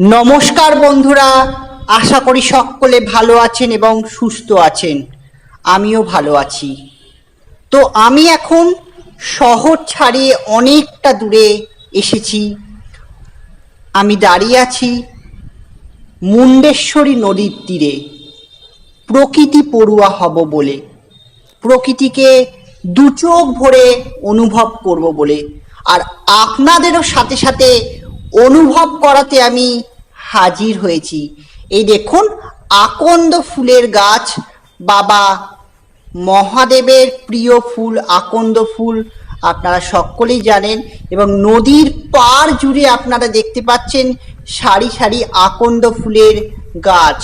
নমস্কার বন্ধুরা, আশা করি সকলে ভালো আছেন এবং সুস্থ আছেন। আমিও ভালো আছি। তো আমি এখন শহর ছাড়িয়ে অনেকটা দূরে এসেছি। আমি দাঁড়িয়ে আছি মুন্ডেশ্বরী নদীর তীরে। প্রকৃতি পড়ুয়া হব বলে, প্রকৃতিকে দু চোখ ভরে অনুভব করব বলে। আর আপনাদেরও সাথে সাথে অনুভব করাতে আমি হাজির হয়েছি। এই দেখুন, আকন্দ ফুলের গাছ, বাবা মহাদেবের প্রিয় ফুল, আকন্দ ফুল, আপনারা সকলেই জানেন, এবং নদীর পার জুড়ে আপনারা দেখতে পাচ্ছেন সারি সারি আকন্দ ফুলের গাছ।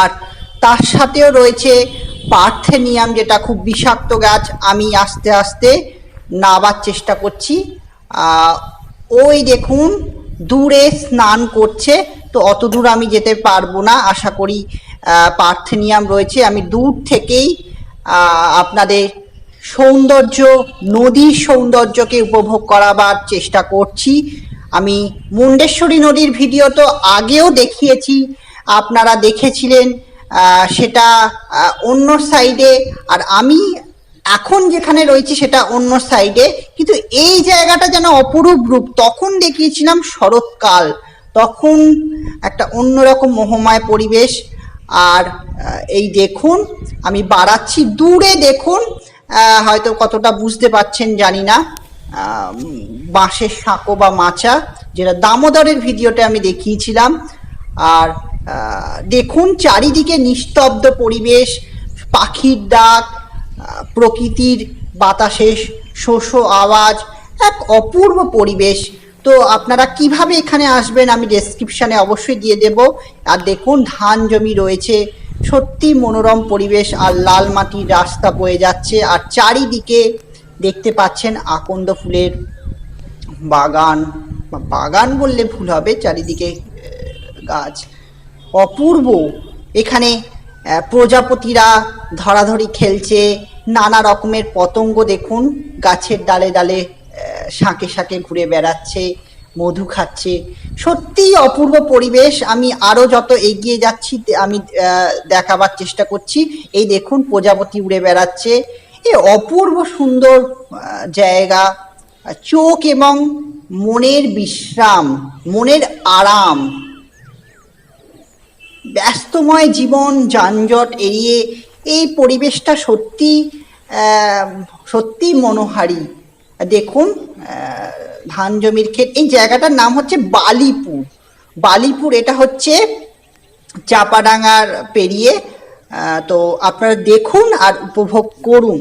আর তার সাথেও রয়েছে পার্থেনিয়াম, যেটা খুব বিষাক্ত গাছ। আমি আস্তে আস্তে নাবার চেষ্টা করছি। ওই দেখুন, দূরে স্নান করছে, তো অত দূর আমি যেতে পারব না, আশা করি পার্থেনিয়াম রয়েছে। আমি দূর থেকেই আপনাদের সৌন্দর্য, নদীর সৌন্দর্যকে উপভোগ করাবার চেষ্টা করছি। আমি মুন্ডেশ্বরী নদীর ভিডিও তো আগেও দেখিয়েছি, আপনারা দেখেছিলেন সেটা অন্য সাইডে, আর আমি এখন যেখানে রয়েছি সেটা অন্য সাইডে। কিন্তু এই জায়গাটা যেন অপরূপ রূপ, তখন দেখিয়েছিলাম শরৎকাল। তখন একটা অন্যরকম মোহময় পরিবেশ। আর এই দেখুন, আমি বাড়াচ্ছি, দূরে দেখুন হয়তো কতটা বুঝতে পারছেন, জানি না। বাঁশের সাঁকো বা মাচা, যেটা দামোদরের ভিডিওতে আমি দেখিয়েছিলাম। আর দেখুন, চারিদিকে নিস্তব্ধ পরিবেশ, পাখির ডাক প্রকৃতির বাতাসে শোষো আওয়াজ এক অপূর্ব পরিবেশ। তো আপনারা কীভাবে এখানে আসবেন আমি ডেসক্রিপশানে অবশ্যই দিয়ে দেব। আর দেখুন, ধান জমি রয়েছে। সত্যি মনোরম পরিবেশ আর লাল মাটির রাস্তা বয়ে যাচ্ছে। আর চারিদিকে দেখতে পাচ্ছেন আকন্দ ফুলের বাগান। বাগান বললে ভুল হবে, চারিদিকে গাছ। অপূর্ব। এখানে প্রজাপতিরা ধরাধরি খেলছে, নানা রকমের পতঙ্গ দেখুন, গাছের ডালে ডালে শাঁকে শাঁকে ঘুরে বেড়াচ্ছে, মধু খাচ্ছে। সত্যিই অপূর্ব পরিবেশ, আমি আরও যত এগিয়ে যাচ্ছি আমি দেখাবার চেষ্টা করছি। এই দেখুন, প্রজাপতি উড়ে বেড়াচ্ছে। এ অপূর্ব সুন্দর জায়গা। চোখ এবং মনের বিশ্রাম, মনের আরাম। ব্যস্তময় জীবন, যানজট এড়িয়ে এই পরিবেশটা সত্যি সত্যি মনোহারী। দেখুন ধান জমির ক্ষেত, এই জায়গাটার নাম হচ্ছে বালিপুর। বালিপুর এটা হচ্ছে চাপাডাঙ্গার পেরিয়ে তো আপনারা দেখুন আর উপভোগ করুন।